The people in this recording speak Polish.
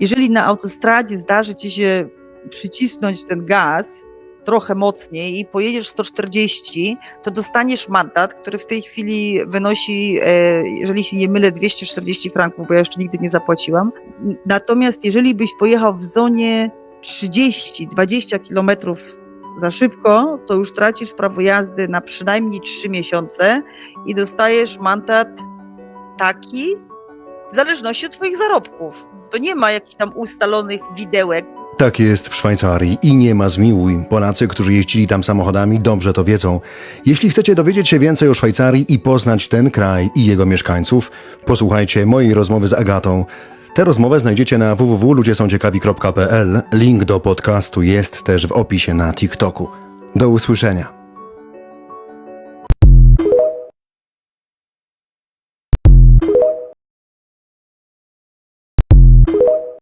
Jeżeli na autostradzie zdarzy ci się przycisnąć ten gaz trochę mocniej i pojedziesz 140, to dostaniesz mandat, który w tej chwili wynosi, e, jeżeli się nie mylę, 240 franków, bo ja jeszcze nigdy nie zapłaciłam. Natomiast jeżeli byś pojechał w zonie 30-20 kilometrów za szybko, to już tracisz prawo jazdy na przynajmniej 3 miesiące i dostajesz mandat taki w zależności od Twoich zarobków. To nie ma jakichś tam ustalonych widełek. Tak jest w Szwajcarii i nie ma zmiłuj. Polacy, którzy jeździli tam samochodami, dobrze to wiedzą. Jeśli chcecie dowiedzieć się więcej o Szwajcarii i poznać ten kraj i jego mieszkańców, posłuchajcie mojej rozmowy z Agatą. Tę rozmowę znajdziecie na www.ludziesąciekawi.pl. Link do podcastu jest też w opisie na TikToku. Do usłyszenia.